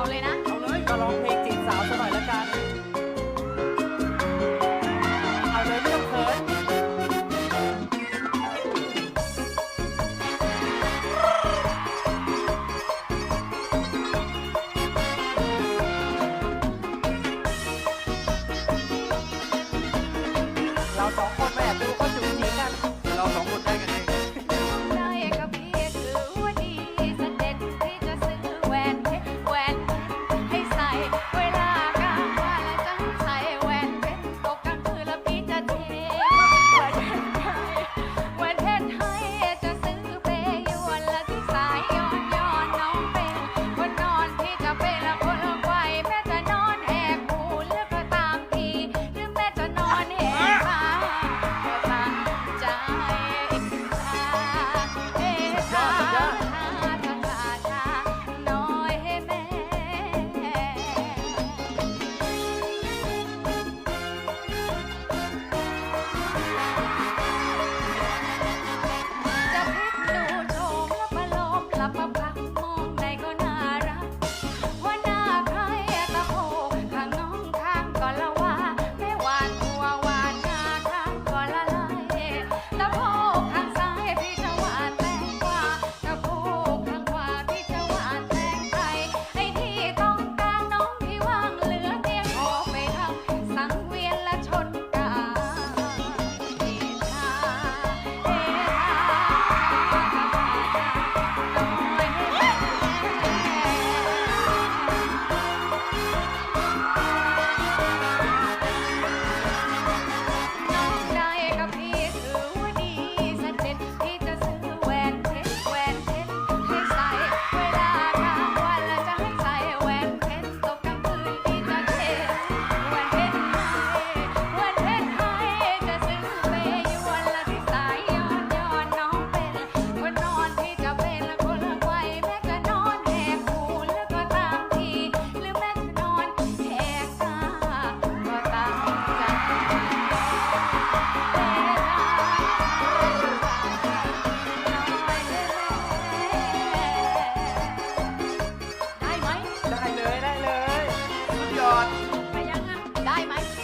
เอาเลยนะเอาเลยมาร้องเพลงจีบสาวซะหน่อยละกัน เอาเลยไม่ต้องเขินเราสองคนแม่ดูก็จูบจีบกัน เราสองคนได้กัน Bye, Mike.